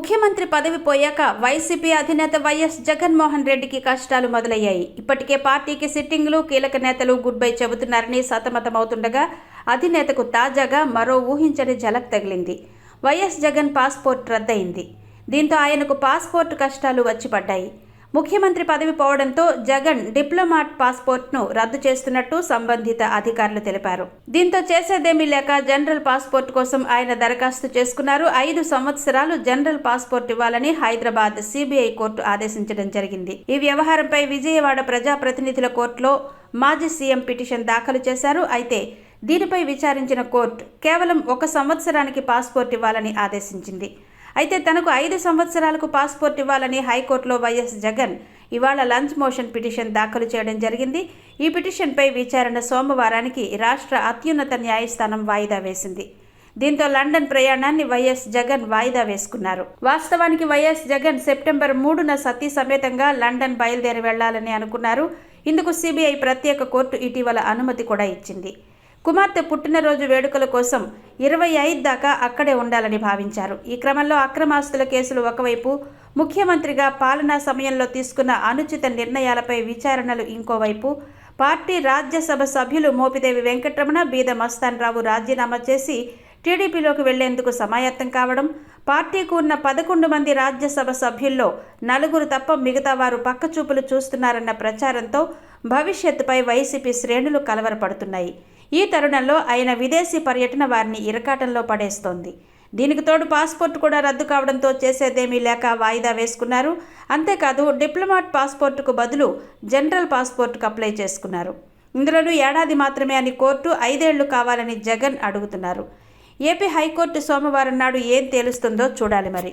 ముఖ్యమంత్రి పదవి పోయాక వైసీపీ అధినేత వైఎస్ జగన్మోహన్ రెడ్డికి కష్టాలు మొదలయ్యాయి. ఇప్పటికే పార్టీకి సిట్టింగ్లు కీలక నేతలు గుడ్ బై చెబుతున్నారని సతమతమవుతుండగా అధినేతకు తాజాగా మరో ఊహించని ఝలక్ తగిలింది. వైఎస్ జగన్ పాస్పోర్ట్ రద్దయింది. దీంతో ఆయనకు పాస్పోర్ట్ కష్టాలు వచ్చి పడ్డాయి ముఖ్యమంత్రి పదవి పోవడంతో జగన్ డిప్లొమాట్ పాస్పోర్ట్ను రద్దు చేస్తున్నట్టు సంబంధిత అధికారులు తెలిపారు. దీంతో చేసేదేమీ లేక జనరల్ పాస్పోర్ట్ కోసం ఆయన దరఖాస్తు చేసుకున్నారు. ఐదు సంవత్సరాలు జనరల్ పాస్పోర్ట్ ఇవ్వాలని హైదరాబాద్ సిబిఐ కోర్టు ఆదేశించడం జరిగింది. ఈ వ్యవహారంపై విజయవాడ ప్రజాప్రతినిధుల కోర్టులో మాజీ సీఎం పిటిషన్ దాఖలు చేశారు. అయితే దీనిపై విచారించిన కోర్టు కేవలం ఒక సంవత్సరానికి పాస్పోర్ట్ ఇవ్వాలని ఆదేశించింది. అయితే తనకు ఐదు సంవత్సరాలకు పాస్పోర్ట్ ఇవ్వాలని హైకోర్టులో వైఎస్ జగన్ ఇవాళ లంచ్ మోషన్ పిటిషన్ దాఖలు చేయడం జరిగింది. ఈ పిటిషన్పై విచారణ సోమవారానికి రాష్ట్ర అత్యున్నత న్యాయస్థానం వాయిదా వేసింది. దీంతో లండన్ ప్రయాణాన్ని వైఎస్ జగన్ వాయిదా వేసుకున్నారు. వాస్తవానికి వైఎస్ జగన్ సెప్టెంబర్ మూడున సతీ సమేతంగా లండన్ బయలుదేరి వెళ్ళాలని అనుకున్నారు. ఇందుకు సిబిఐ ప్రత్యేక కోర్టు ఇటీవల అనుమతి కూడా ఇచ్చింది. కుమార్తె పుట్టినరోజు వేడుకల కోసం ఇరవై ఐదు దాకా అక్కడే ఉండాలని భావించారు. ఈ క్రమంలో అక్రమాస్తుల కేసులు ఒకవైపు ముఖ్యమంత్రిగా పాలనా సమయంలో తీసుకున్న అనుచిత నిర్ణయాలపై విచారణలు ఇంకోవైపు పార్టీ రాజ్యసభ సభ్యులు మోపిదేవి వెంకటరమణ బీద మస్తాన్ రావు రాజీనామా చేసి టీడీపీలోకి వెళ్ళేందుకు సమాయత్తం కావడం పార్టీకు ఉన్న పదకొండు మంది రాజ్యసభ సభ్యుల్లో నలుగురు తప్ప మిగతా వారు పక్కచూపులు చూస్తున్నారన్న ప్రచారంతో భవిష్యత్తుపై వైసీపీ శ్రేణులు కలవరపడుతున్నాయి. ఈ తరుణంలో ఆయన విదేశీ పర్యటన వారిని ఇరకాటంలో పడేస్తోంది. దీనికి తోడు పాస్పోర్ట్ కూడా రద్దు కావడంతో చేసేదేమీ లేక వాయిదా వేసుకున్నారు. అంతేకాదు డిప్లొమాట్ పాస్పోర్టుకు బదులు జనరల్ పాస్పోర్టుకు అప్లై చేసుకున్నారు. ఇందులోనూ ఏడాది మాత్రమే అని కోర్టు ఐదేళ్ళు కావాలని జగన్ అడుగుతున్నారు. ఏపీ హైకోర్టు సోమవారం నాడు ఏం తేలుస్తుందో చూడాలి మరి.